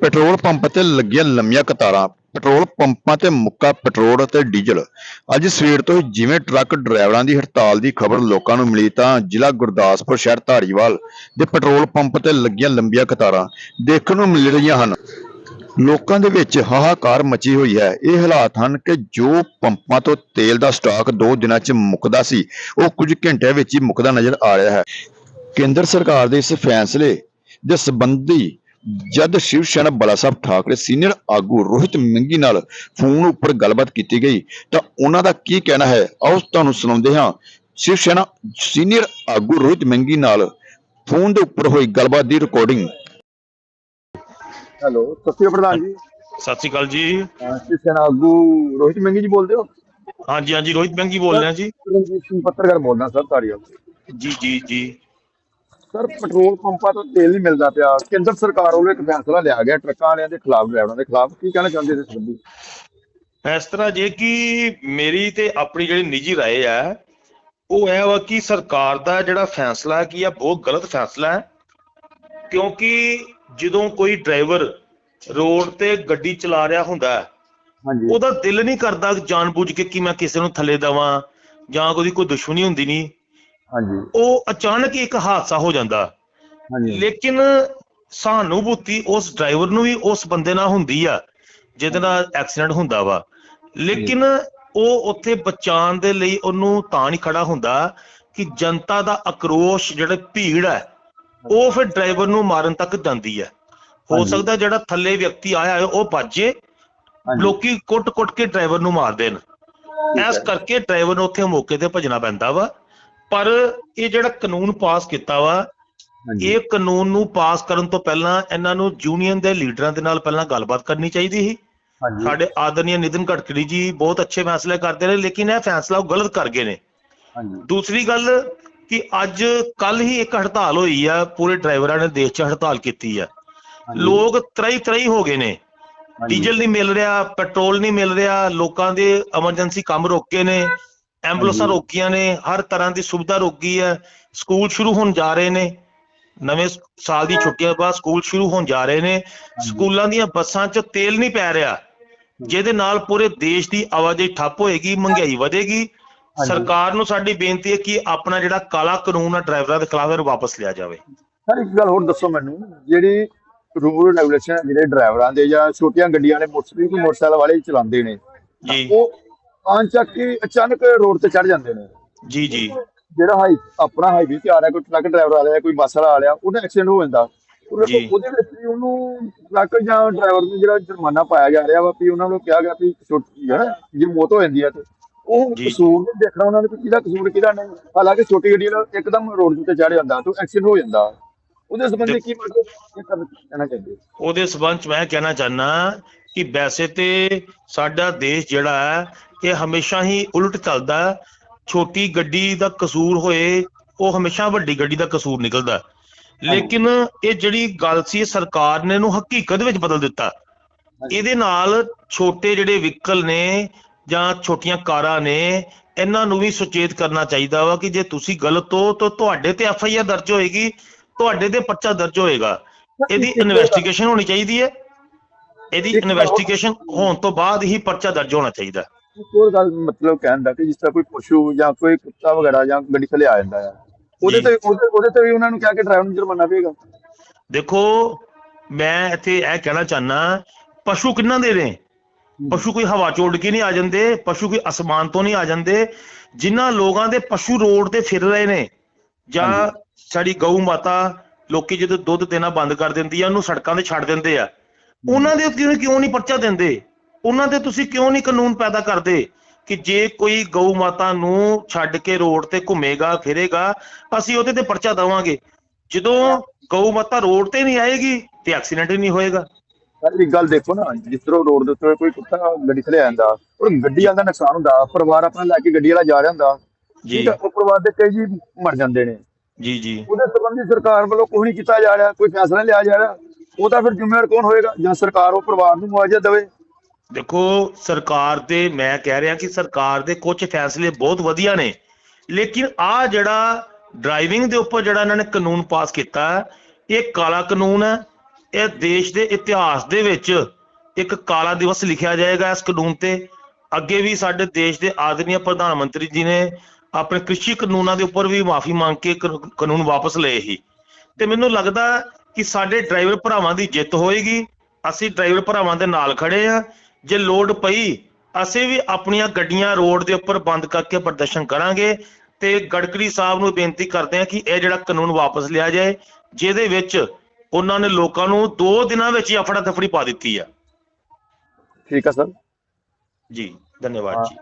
Petrol pump ਤੇ ਲੱਗੀਆਂ ਲੰਮੀਆਂ ਕਤਾਰਾਂ, ਪੈਟਰੋਲ ਪੰਪਾਂ ਤੇ ਮੁੱਕਾ ਪੈਟਰੋਲ ਅਤੇ ਡੀਜ਼ਲ। ਅੱਜ ਸਵੇਰ ਤੋਂ ਹੀ ਜਿਵੇਂ ਟਰੱਕ ਡਰਾਈਵਰਾਂ ਦੀ ਹੜਤਾਲ ਦੀ ਖਬਰ ਲੋਕਾਂ ਨੂੰ ਮਿਲੀ ਤਾਂ ਜ਼ਿਲ੍ਹਾ ਗੁਰਦਾਸਪੁਰ ਸ਼ਹਿਰ ਧਾਰੀਵਾਲ ਦੇ ਪੈਟਰੋਲ ਪੰਪ ਤੇ ਲੱਗੀਆਂ ਲੰਬੀਆਂ ਕਤਾਰਾਂ ਦੇਖਣ ਨੂੰ ਮਿਲ ਰਹੀਆਂ ਹਨ। ਲੋਕਾਂ ਦੇ ਵਿੱਚ ਹਾਹਾਕਾਰ ਮਚੀ ਹੋਈ ਹੈ। ਇਹ ਹਾਲਾਤ ਹਨ ਕਿ ਜੋ ਪੰਪਾਂ ਤੋਂ ਤੇਲ ਦਾ ਸਟਾਕ 2 ਦਿਨਾਂ 'ਚ ਮੁੱਕਦਾ ਸੀ, ਉਹ ਕੁਝ ਘੰਟਿਆਂ ਵਿੱਚ ਹੀ ਮੁੱਕਦਾ ਨਜ਼ਰ ਆ ਰਿਹਾ ਹੈ। ਕੇਂਦਰ ਸਰਕਾਰ ਦੇ ਇਸ ਫੈਸਲੇ ਦੇ ਸੰਬੰਧੀ ਜਦ ਸ਼ਿਵ ਸੈਨਾ ਬਲਾ ਸਾਹਿਬ ਠਾਕਰੇ ਸੀਨੀਅਰ ਆਗੂ ਰੋਹਿਤ ਮੰਗੀ ਨਾਲ ਫੋਨ ਉੱਪਰ ਗੱਲਬਾਤ ਕੀਤੀ ਗਈ ਤਾਂ ਉਹਨਾਂ ਦਾ ਕੀ ਕਹਿਣਾ ਹੈ? ਆਓ ਤੁਹਾਨੂੰ ਸੁਣਾਉਂਦੇ ਹਾਂ। ਸ਼ਿਵ ਸੈਨਾ ਸੀਨੀਅਰ ਆਗੂ ਰੋਹਿਤ ਮੰਗੀ ਨਾਲ ਫੋਨ ਦੇ ਉੱਪਰ ਹੋਈ ਗੱਲਬਾਤ ਦੀ ਰਿਕਾਰਡਿੰਗ ਹੈਲੋ ਸਤਿ ਸ਼੍ਰੀ ਅਕਾਲ ਪ੍ਰਧਾਨ ਜੀ। ਸਤਿ ਸ਼੍ਰੀ ਅਕਾਲ ਜੀ। ਅਹ ਸ਼ਿਵ ਸੈਨਾ ਆਗੂ ਰੋਹਿਤ ਮੰਗੀ ਜੀ ਬੋਲਦੇ ਹੋ? ਹਾਂਜੀ ਹਾਂਜੀ ਰੋਹਿਤ ਬੈਂਕ ਜੀ ਬੋਲ ਰਿਹਾ ਜੀ ਰਣਜੀਤ ਸਿੰਘ ਪੱਤਰਕਾਰ ਬੋਲਦਾ ਸਰ ਤਾਰੀਆ ਜੀ ਜੀ ਜੀ। ਸਰ ਪੈਟਰੋਲ ਪੰਪਾਂ ਤੋਂ ਤੇਲ ਨਹੀਂ ਮਿਲਦਾ ਪਿਆ ਕੇਂਦਰ ਸਰਕਾਰ ਵੱਲੋਂ ਇੱਕ ਫੈਸਲਾ ਲਿਆ ਗਿਆ ਟਰੱਕਾਂ ਵਾਲਿਆਂ ਦੇ ਖਿਲਾਫ ਡਰਾਈਵਰਾਂ ਦੇ ਖਿਲਾਫ ਕੀ ਕਹਿਣਾ ਚਾਹੁੰਦੇ ਇਸ ਸੰਬੰਧੀ ਇਸ ਤਰ੍ਹਾਂ ਜੇ ਕਿ ਮੇਰੀ ਤੇ ਆਪਣੀ ਜਿਹੜੀ ਨਿੱਜੀ رائے ਹੈ ਉਹ ਇਹ ਵਾ ਕਿ ਸਰਕਾਰ ਦਾ ਜਿਹੜਾ ਫੈਸਲਾ ਕੀ ਆ ਬਹੁਤ ਗਲਤ ਫੈਸਲਾ ਹੈ ਕਿਉਂਕਿ ਜਦੋਂ ਕੋਈ ਡਰਾਈਵਰ ਰੋਡ ਤੇ ਗੱਡੀ ਚਲਾ ਰਿਹਾ ਹੁੰਦਾ ਹੈ, ਹਾਂਜੀ ਉਹਦਾ ਦਿਲ ਨਹੀਂ ਕਰਦਾ ਜਾਣਬੁੱਝ ਕੇ ਕਿ ਮੈਂ ਕਿਸੇ ਨੂੰ ਥੱਲੇ ਦੇਵਾਂ ਜਾਂ ਉਹਦੀ ਕੋਈ ਦੁਸ਼ਮਣੀ ਹੁੰਦੀ ਨਹੀਂ ਹਾਂਜੀ। ਉਹ ਅਚਾਨਕ ਹੀ ਇੱਕ ਹਾਦਸਾ ਹੋ ਜਾਂਦਾ। ਹਾਂਜੀ। ਲੇਕਿਨ ਸਹਾਨੁਭੂਤੀ ਉਸ ਡਰਾਈਵਰ ਨੂੰ ਵੀ ਉਸ ਬੰਦੇ ਨਾਲ ਹੁੰਦੀ ਆ ਜਿਹਦੇ ਨਾਲ ਐਕਸੀਡੈਂਟ ਹੁੰਦਾ ਵਾ। ਲੇਕਿਨ ਉਹ ਉੱਥੇ ਬਚਾਉਣ ਦੇ ਲਈ ਉਹਨੂੰ ਤਾਂ ਨਹੀਂ ਖੜਾ ਹੁੰਦਾ ਕਿ ਜਨਤਾ ਦਾ ਆਕਰੋਸ਼ ਜਿਹੜਾ ਭੀੜ ਹੈ ਉਹ ਫਿਰ ਡਰਾਈਵਰ ਨੂੰ ਮਾਰਨ ਤੱਕ ਜਾਂਦੀ ਹੈ ਹੋ। ਸਕਦਾ ਜਿਹੜਾ ਥੱਲੇ ਵਿਅਕਤੀ ਆਇਆ ਹੈ ਉਹ ਭੱਜੇ ਲੋਕੀ ਕੁੱਟ-ਕੁੱਟ ਕੇ ਡਰਾਈਵਰ ਨੂੰ ਮਾਰ ਦੇਣ। ਇਸ ਹੈ। ਕਰਕੇ ਡਰਾਈਵਰ ਨੂੰ ਉੱਥੇ ਮੌਕੇ ਤੇ ਭੱਜਣਾ ਪੈਂਦਾ ਵਾ। ਪਰ ਇਹ ਜਿਹੜਾ ਕਾਨੂੰਨ ਪਾਸ ਕੀਤਾ ਵਾ ਇਹ ਕਾਨੂੰਨ ਨੂੰ ਪਾਸ ਕਰਨ ਤੋਂ ਪਹਿਲਾਂ ਇਹਨਾਂ ਨੂੰ ਯੂਨੀਅਨ ਦੇ ਲੀਡਰਾਂ ਦੇ ਨਾਲ ਪਹਿਲਾਂ ਗੱਲਬਾਤ ਕਰਨੀ ਚਾਹੀਦੀ ਸੀ। ਸਾਡੇ ਆਦਰਨੀय ਨਿਤਿਨ ਗਡਕਰੀ ਜੀ ਬਹੁਤ ਅੱਛੇ ਫੈਸਲੇ ਕਰਦੇ ਨੇ ਲੇਕਿਨ ਇਹ ਫੈਸਲਾ ਉਹ ਗਲਤ ਕਰ ਗਏ ਨੇ। ਹਾਂਜੀ। ਦੂਸਰੀ ਗੱਲ ਕਿ ਅੱਜ ਕੱਲ ਹੀ ਇੱਕ ਹੜਤਾਲ ਹੋਈ ਆ ਪੂਰੇ ਡਰਾਈਵਰਾਂ ਨੇ ਦੇਸ਼ 'ਚ ਹੜਤਾਲ ਕੀਤੀ ਆ। ਲੋਕ ਤਰਾਈ ਤਰਾਈ ਹੋ ਗਏ ਨੇ। ਡੀਜ਼ਲ ਨਹੀਂ ਮਿਲ ਰਿਹਾ ਪੈਟਰੋਲ ਨਹੀਂ ਮਿਲ ਰਿਹਾ ਲੋਕਾਂ ਦੇ ਐਮਰਜੈਂਸੀ ਕੰਮ ਰੋਕੇ ਨੇ। ਐਂਬੂਲੈਂਸਾਂ। ਰੋਕੀਆਂ ਨੇ ਹਰ ਤਰ੍ਹਾਂ ਦੀ ਸੁਵਿਧਾ ਰੋਕੀ ਹੈ। ਸਕੂਲ ਸ਼ੁਰੂ ਹੋਣ ਜਾ ਰਹੇ ਨੇ। ਨਵੇਂ ਸਾਲ ਦੀ ਛੁੱਟੀਆਂ ਬਾਅਦ ਸਕੂਲ ਸ਼ੁਰੂ ਹੋਣ ਜਾ ਰਹੇ ਨੇ। ਸਕੂਲਾਂ ਦੀਆਂ ਬੱਸਾਂ 'ਚ ਤੇਲ ਨਹੀਂ ਪੈ ਰਿਹਾ। ਜਿਹਦੇ ਨਾਲ ਪੂਰੇ ਦੇਸ਼ ਦੀ ਆਵਾਜਾਈ ਠੱਪ ਹੋਏਗੀ ਮਹਿੰਗਾਈ ਵਧੇਗੀ। ਸਰਕਾਰ ਨੂੰ ਸਾਡੀ ਬੇਨਤੀ ਹੈ ਕਿ ਆਪਣਾ ਜਿਹੜਾ ਕਾਲਾ ਕਾਨੂੰਨ ਹੈ ਡਰਾਈਵਰਾਂ ਦੇ ਖਿਲਾਫ ਇਹ ਵਾਪਸ ਲਿਆ ਜਾਵੇ। ਸਰ ਇੱਕ ਗੱਲ ਹੋਰ ਦੱਸੋ ਮੈਨੂੰ। ਜਿਹੜੀ ਰੂਲ ਰੈਗੂਲੇਸ਼ਨ ਜਿਹੜੇ ਡਰਾਈਵਰਾਂ ਦੇ ਜਾਂ ਛੋਟੀਆਂ ਗੱਡੀਆਂ ਨੇ ਮੋਟਰਸਾਈਕਲ ਮੋਟਰਸਾਈਕਲ ਵਾਲੇ ਚਲਾਉਂਦੇ ਨੇ ਜੀ। ਉਹ ਅਣਚੱਕ ਕੇ ਅਚਾਨਕ ਰੋਡ ਤੇ ਚੜ ਜਾਂਦੇ ਨੇ। ਜੀ ਜੀ। ਜਿਹੜਾ ਹਾਈ ਆਪਣਾ ਹਾਈਵੇ ਤੇ ਆ ਰਿਹਾ ਕੋਈ ਟਰੱਕ ਡਰਾਈਵਰ ਆ ਰਿਹਾ ਕੋਈ ਬੱਸ ਵਾਲਾ ਆ ਰਿਹਾ ਉਹਦਾ ਐਕਸੀਡੈਂਟ ਹੋ ਜਾਂਦਾ। ਉਹਦੇ ਵਿੱਚ ਵੀ ਉਹਨੂੰ ਟਰੱਕ ਜਾਂ ਡਰਾਈਵਰ ਨੂੰ ਜਿਹੜਾ ਜੁਰਮਾਨਾ ਪਾਇਆ ਜਾ ਰਿਹਾ ਵਾ ਵੀ ਉਹਨਾਂ ਨੂੰ ਕਿਹਾ ਗਿਆ ਵੀ ਛੋਟੀ ਹੈ ਨਾ ਜੇ ਮੌਤ ਹੋ ਜਾਂਦੀ ਹੈ ਤੇ। ਉਹ। ਕਸੂਰ ਨਹੀਂ ਦੇਖਣਾ ਉਹਨਾਂ ਨੇ ਕਿਹਦਾ ਕਸੂਰ ਕਿਹਦਾ ਨਹੀਂ। ਹਾਲਾਂਕਿ ਛੋਟੀ ਗੱਡੀ ਵਾਲਾ ਇੱਕਦਮ ਰੋਡ ਤੇ ਚੜ ਜਾਂਦਾ ਤਾਂ ਐਕਸੀਡੈਂਟ ਹੋ ਜਾਂਦਾ। ਉਹਦੇ ਸੰਬੰਧੀ ਕੀ ਮਤਲਬ ਕਹਿਣਾ ਚਾਹੀਦਾ ਉਹਦੇ ਸਬੰਧ ਚ ਮੈਂ ਕਹਿਣਾ ਚਾਹਨਾ ਕਿ ਵੈਸੇ ਤੇ ਸਾਡਾ ਦੇਸ਼ ਜਿਹੜਾ ਹੈ ਇਹ ਹਮੇਸ਼ਾ ਹੀ ਉਲਟ ਚੱਲਦਾ। ਛੋਟੀ ਗੱਡੀ ਦਾ ਕਸੂਰ ਹੋਏ ਉਹ ਹਮੇਸ਼ਾ ਵੱਡੀ ਗੱਡੀ ਦਾ ਕਸੂਰ ਨਿਕਲਦਾ। ਲੇਕਿਨ ਇਹ ਜਿਹੜੀ ਗੱਲ ਸੀ ਸਰਕਾਰ ਨੇ ਇਹਨੂੰ ਹਕੀਕਤ ਵਿੱਚ ਬਦਲ ਦਿੱਤਾ। ਇਹਦੇ ਨਾਲ ਛੋਟੇ ਜਿਹੜੇ ਵਹੀਕਲ ਨੇ ਜਾਂ ਛੋਟੀਆਂ ਕਾਰਾਂ ਨੇ ਇਹਨਾਂ ਨੂੰ ਵੀ ਸੁਚੇਤ ਕਰਨਾ ਚਾਹੀਦਾ ਵਾ ਕਿ ਜੇ ਤੁਸੀਂ ਗਲਤ ਹੋ ਤਾਂ ਤੁਹਾਡੇ ਤੇ ਐਫ ਆਈ ਆਰ ਦਰਜ ਹੋਏਗੀ। ਤੁਹਾਡੇ ਤੇ ਪਰਚਾ ਦਰਜ ਹੋਏਗਾ। ਇਹਦੀ ਇਨਵੈਸਟੀਗੇਸ਼ਨ ਹੋਣੀ ਚਾਹੀਦੀ ਹੈ। ਇਹਦੀ ਇਨਵੈਸਟੀਗੇਸ਼ਨ ਹੋਣ ਤੋਂ ਬਾਅਦ ਹੀ ਪਰਚਾ ਦਰਜ ਹੋਣਾ ਚਾਹੀਦਾ ਹੋਰ ਗੱਲ ਮਤਲਬ ਕਹਿਣ ਦਾ ਕਿ ਜਿਸ ਤਰ੍ਹਾਂ ਕੋਈ ਪਸ਼ੂ ਜਾਂ ਕੋਈ ਕੁੱਤਾ ਵਗੈਰਾ ਜਾਂ ਗੱਡੀ ਥੱਲੇ ਆ ਜਾਂਦਾ ਹੈ। ਉਹਦੇ। ਤੇ ਉਹਦੇ ਤੇ ਵੀ ਉਹਨਾਂ ਨੂੰ ਕਿਹਾ ਕਿ ਡਰਾਈਵਰ ਨੂੰ ਜੁਰਮਾਨਾ ਪਏਗਾ। ਦੇਖੋ ਮੈਂ ਇੱਥੇ ਇਹ ਕਹਿਣਾ ਚਾਹਨਾ ਪਸ਼ੂ ਕਿੰਨਾ ਦੇ ਨੇ? ਪਸ਼ੂ ਕੋਈ ਹਵਾ ਚ ਉੱਡ ਕੇ ਨਹੀਂ ਆ ਜਾਂਦੇ ਪਸ਼ੂ ਕੋਈ ਅਸਮਾਨ ਤੋਂ ਨਹੀਂ ਆ ਜਾਂਦੇ। ਜਿਨ੍ਹਾਂ ਲੋਕਾਂ ਦੇ ਪਸ਼ੂ ਰੋਡ ਤੇ ਫਿਰ ਰਹੇ ਨੇ ਜਾਂ। ਸਾਡੀ ਗਊ ਮਾਤਾ ਲੋਕੀ ਜਦੋਂ ਦੁੱਧ ਦੇਣਾ ਬੰਦ ਕਰ ਦਿੰਦੀ ਆ ਉਹਨੂੰ ਸੜਕਾਂ ਤੇ ਛੱਡ ਦਿੰਦੇ ਆ। ਉਹਨਾਂ ਦੇ ਉੱਤੇ ਕਿਉਂ ਨਹੀਂ ਪਰਚਾ ਦਿੰਦੇ? ਉਹਨਾਂ ਤੇ ਤੁਸੀਂ ਕਿਉਂ ਨਹੀਂ ਕਾਨੂੰਨ ਪੈਦਾ ਕਰਦੇ ਕਿ ਜੇ ਕੋਈ ਗਊ ਮਾਤਾ ਨੂੰ ਛੱਡ ਕੇ ਰੋਡ ਤੇ ਘੁੰਮੇਗਾ ਫਿਰੇਗਾ ਅਸੀਂ ਉਹਦੇ ਤੇ ਪਰਚਾ ਦੇਵਾਂਗੇ। ਜਦੋਂ ਗਊ ਮਾਤਾ ਰੋਡ ਤੇ ਨਹੀਂ ਆਏਗੀ ਤੇ ਐਕਸੀਡੈਂਟ ਹੀ ਨਹੀਂ ਹੋਏਗਾ। ਸਰ ਗੱਲ ਦੇਖੋ ਨਾ ਜਿਸ ਤਰ੍ਹਾਂ ਰੋਡ ਦੇ ਉੱਤੇ ਕੋਈ ਕੁੱਤਾ ਗੱਡੀ ਥੱਲੇ ਆ ਜਾਂਦਾ ਉਹ ਗੱਡੀ ਵਾਲਾ ਦਾ ਨੁਕਸਾਨ ਹੁੰਦਾ ਪਰਿਵਾਰ ਆਪਣਾ ਲੈ ਕੇ ਗੱਡੀ ਵਾਲਾ ਜਾ ਰਿਹਾ ਹੁੰਦਾ ਜੀ। ਉਹ ਪਰਿਵਾਰ ਦੇ ਕਈ ਜੀ ਮਰ ਜਾਂਦੇ ਨੇ। ਜੀ ਜੀ। ਉਹਦੇ ਸੰਬੰਧੀ ਸਰਕਾਰ ਵੱਲੋਂ ਕੋਈ ਨਹੀਂ ਕੀਤਾ ਜਾ ਰਿਹਾ ਕੋਈ ਫੈਸਲਾ ਨਹੀਂ ਲਿਆ ਜਾ ਰਿਹਾ ਉਹਦਾ ਫਿਰ ਜ਼ਿੰਮੇਵਾਰ ਕੌਣ ਹੋਏਗਾ? ਜਾਂ ਸਰਕਾਰ ਉਹ ਪਰਿਵਾਰ ਨੂੰ ਮੁਆਵਜ਼ਾ ਦੇਵੇ? ਦੇਖੋ ਸਰਕਾਰ ਦੇ ਮੈਂ ਕਹਿ ਰਿਹਾ ਕਿ ਸਰਕਾਰ ਦੇ ਕੁਝ ਫੈਸਲੇ ਬਹੁਤ ਵਧੀਆ ਨੇ ਲੇਕਿਨ ਆ ਜਿਹੜਾ ਡਰਾਈਵਿੰਗ ਦੇ ਉੱਪਰ ਜਿਹੜਾ ਇਹਨਾਂ ਨੇ ਕਾਨੂੰਨ ਪਾਸ ਕੀਤਾ ਇਹ ਕਾਲਾ ਕਾਨੂੰਨ ਹੈ। ਇਹ ਦੇਸ਼ ਦੇ ਇਤਿਹਾਸ ਦੇ ਵਿੱਚ ਇੱਕ ਕਾਲਾ ਦਿਵਸ ਲਿਖਿਆ ਜਾਏਗਾ ਇਸ ਕਾਨੂੰਨ ਤੇ। ਅੱਗੇ ਵੀ ਸਾਡੇ ਦੇਸ਼ ਦੇ ਆਦਰਨੀय ਪ੍ਰਧਾਨ ਮੰਤਰੀ ਜੀ ਨੇ ਆਪਣੇ ਕ੍ਰਿਸ਼ੀ ਕਾਨੂੰਨਾਂ ਦੇ ਉੱਪਰ ਵੀ ਮਾਫੀ ਮੰਗ ਕੇ ਕਾਨੂ- ਕਾਨੂੰਨ ਵਾਪਸ ਲਏ ਸੀ। ਤੇ ਮੈਨੂੰ ਲੱਗਦਾ ਕਿ ਸਾਡੇ ਡਰਾਈਵਰ ਭਰਾਵਾਂ ਦੀ ਜਿੱਤ ਹੋਏਗੀ। ਅਸੀਂ ਡਰਾਈਵਰ ਭਰਾਵਾਂ ਦੇ ਨਾਲ ਖੜੇ ਆ ਜੇ ਲੋਡ ਪਈ ਅਸੀਂ ਵੀ ਆਪਣੀਆਂ ਗੱਡੀਆਂ ਰੋਡ ਦੇ ਉੱਪਰ ਬੰਦ ਕਰਕੇ ਪ੍ਰਦਰਸ਼ਨ ਕਰਾਂਗੇ। ਤੇ ਗਡਕਰੀ ਸਾਹਿਬ ਨੂੰ ਬੇਨਤੀ ਕਰਦੇ ਆ ਕਿ ਇਹ ਜਿਹੜਾ ਕਾਨੂੰਨ ਵਾਪਸ ਲਿਆ ਜਾਏ ਜਿਹਦੇ ਵਿੱਚ ਉਹਨਾਂ ਨੇ ਲੋਕਾਂ ਨੂੰ 2 ਦਿਨਾਂ ਵਿੱਚ ਹੀ ਅਫੜਾ ਤਫੜੀ ਪਾ ਦਿੱਤੀ ਆ। ਠੀਕ ਆ ਸਰ। ਜੀ ਧੰਨਵਾਦ ਜੀ।